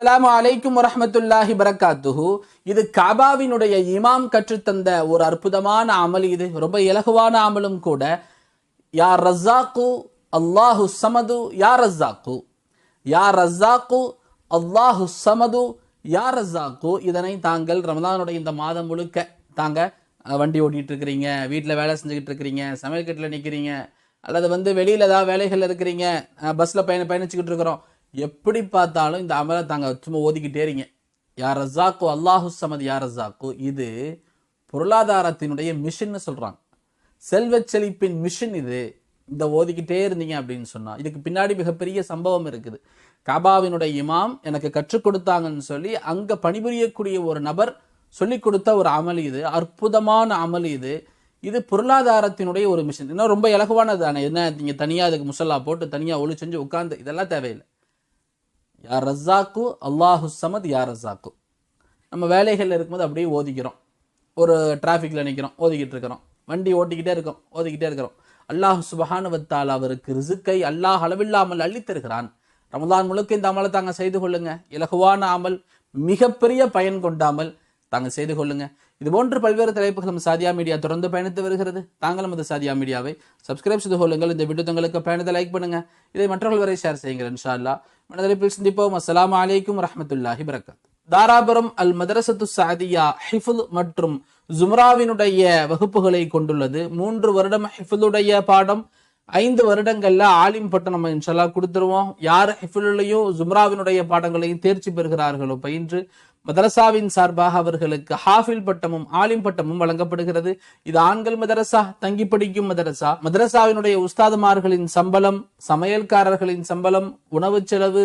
அலாம் அலைக்கும் வரமத்துல்லாஹி பரகாத்துஹு இது கபாவினுடைய இமாம் கற்றுத்தந்த ஒரு அற்புதமான அமல் இது. ரொம்ப இலகுவான அமலும் கூட. யா ரஸ்ஸாக்கு அல்லாஹு சமது யா ரஸ்ஸாக்கு யா ரஸ்ஸாக்கு அல்லாஹு சமது யா ரஸ்ஸாக்கு இதனை தாங்கள் ரமதானுடைய இந்த மாதம் முழுக்க தாங்க வண்டி ஓட்டிட்டு இருக்கிறீங்க வீட்டில் வேலை செஞ்சுக்கிட்டு இருக்கிறீங்க சமையல் கட்டில் நிற்கிறீங்க அல்லது வந்து வெளியில் ஏதாவது வேலைகள் இருக்கிறீங்க பஸ்ஸில் பயண பயணிச்சுக்கிட்டு இருக்கிறோம் எப்படி பார்த்தாலும் இந்த அமலை தாங்க சும்மா ஓதிக்கிட்டே இருங்க. யார் ரஸாக்கு அல்லாஹு சமது யார் ரஸாக்கு இது பொருளாதாரத்தினுடைய மிஷின்னு சொல்கிறாங்க செல்வ செழிப்பின் மிஷின் இது. இந்த ஓதிக்கிட்டே இருந்தீங்க அப்படின்னு சொன்னால் இதுக்கு பின்னாடி மிகப்பெரிய சம்பவம் இருக்குது. காபாவினுடைய இமாம் எனக்கு கற்றுக் கொடுத்தாங்கன்னு சொல்லி அங்கே பணிபுரியக்கூடிய ஒரு நபர் சொல்லிக் கொடுத்த ஒரு அமல் இது அற்புதமான அமல் இது. இது பொருளாதாரத்தினுடைய ஒரு மிஷின் இன்னும் ரொம்ப இலகுவானது தானே? என்ன நீங்கள் தனியாக அதுக்கு முசல்லா போட்டு தனியாக ஒளி செஞ்சு உட்காந்து இதெல்லாம் தேவையில்லை. யார் ரஸ்ஸாக்கு அல்லாஹு சமத் யார் ரஸ்ஸாக்கு நம்ம வேலைகளில் இருக்கும்போது அப்படியே ஓதிக்கிறோம். ஒரு டிராஃபிக்கில் நிற்கிறோம் ஓதிக்கிட்டு இருக்கிறோம். வண்டி ஓட்டிக்கிட்டே இருக்கோம் ஓதிக்கிட்டே இருக்கிறோம். அல்லாஹ் சுபஹானுவத்தால் அவருக்கு ரிசுக்கை அல்லாஹ் அளவில்லாமல் அளித்திருக்கிறான் ரமதான் முழுக்க இந்த அமலை தாங்க செய்து கொள்ளுங்க. இலகுவான அமல் மிகப்பெரிய பயன் கொண்டாமல் தாங்க செய்து கொள்ளுங்க. இது போன்று பல்வேறு தலைப்புகளும் சாதியா மீடியா தொடர்ந்து பயணித்து வருகிறது. தாங்களும் அந்த சாதியா மீடியாவை சப்ஸ்கிரைப் செய்து கொள்ளுங்கள். இந்த வீடியோ தங்களுக்கு பயணத்தை லைக் பண்ணுங்க. இதை மற்றவர்கள் வரை ஷேர் செய்யுங்கள் இன்ஷா அல்லாஹ் மனதளிப்பில் சிந்திப்போம். அஸ்லாம் அலைக்கும் வரஹ்மத்துல்லாஹி வரகாத் தாராபுரம் அல் மதரசத்து சாதியா ஹிஃபுல் மற்றும் ஜும்ராவினுடைய வகுப்புகளை கொண்டுள்ளது. மூன்று வருடம் ஹிஃபுலுடைய பாடம். ஐந்து வருடங்கள்ல ஆலிம் பட்டம் நம்ம இன்ஷல்லா கொடுத்துருவோம். யார் ஹிஃபுலையும் ஜும்ராவினுடைய பாடங்களையும் தேர்ச்சி பெறுகிறார்களோ பயின்று மதரசாவின் சார்பாக அவர்களுக்கு ஹாஃபில் பட்டமும் ஆலிம் பட்டமும் வழங்கப்படுகிறது. இது ஆண்கள் மதரசா தங்கி படிக்கும் மதரசா. மதரசாவினுடைய உஸ்தாதுமார்களின் சம்பளம் சமையல்காரர்களின் சம்பளம் உணவுச் செலவு